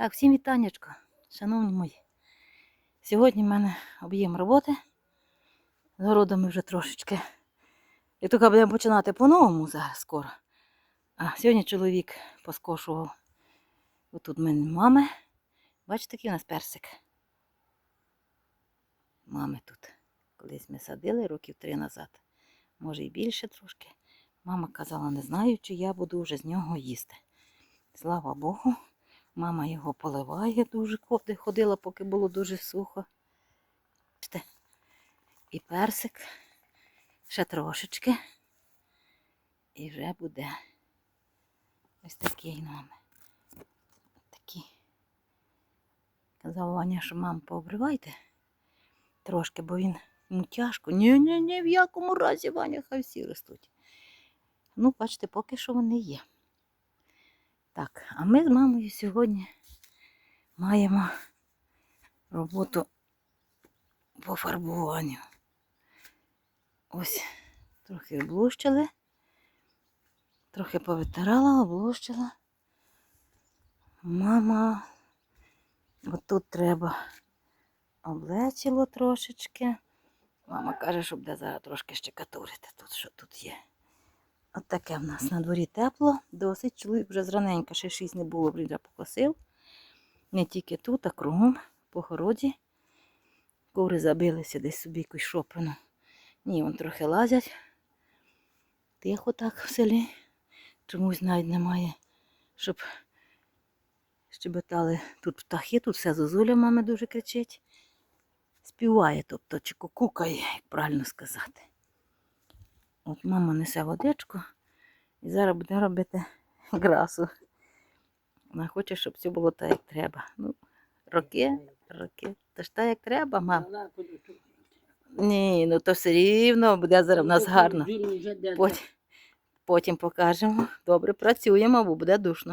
Так, всім вітаннячко, шановні мої. Сьогодні в мене об'єм роботи. З городами вже трошечки. І тільки будемо починати по-новому зараз скоро. А сьогодні чоловік поскошував. Отут в мене мами. Бачите, який у нас персик. Мами тут. Колись ми садили років три назад. Може і більше трошки. Мама казала, не знаю, чи я буду вже з нього їсти. Слава Богу, мама його поливає дуже ходи, ходила, поки було дуже сухо. І персик ще трошечки. І вже буде ось такий мами. Такий. Казав Ваня, що мам, пообривайте трошки, бо він йому тяжко. Ні, ні, ні, в якому разі Ваня, хай всі ростуть. Ну, бачите, поки що вони є. Так, а ми з мамою сьогодні маємо роботу по фарбуванню. Ось трохи облущили, трохи повитирала, облущила. Мама, отут треба облечило трошечки. Мама каже, що буде зараз трошки щекатурити тут, що тут є. От таке в нас на дворі тепло, досить. Чоловік вже зраненька, ще шість не було, вже покосив. Не тільки тут, а кругом, по городі. Кури забилися десь собі якусь шопину. Ні, вон трохи лазять. Тихо так в селі. Чомусь навіть немає, щоб щебетали тут птахи, тут все зозуля мами дуже кричить. Співає, тобто, чи кукукає, як правильно сказати. От мама несе водичку і зараз буде робити грасу. Вона хоче, щоб все було так, як треба. Ну, роки, роки. Та ж так, як треба, мам. Ні, ну то все рівно буде зараз в нас гарно. Потім, потім покажемо. Добре працюємо, бо буде душно.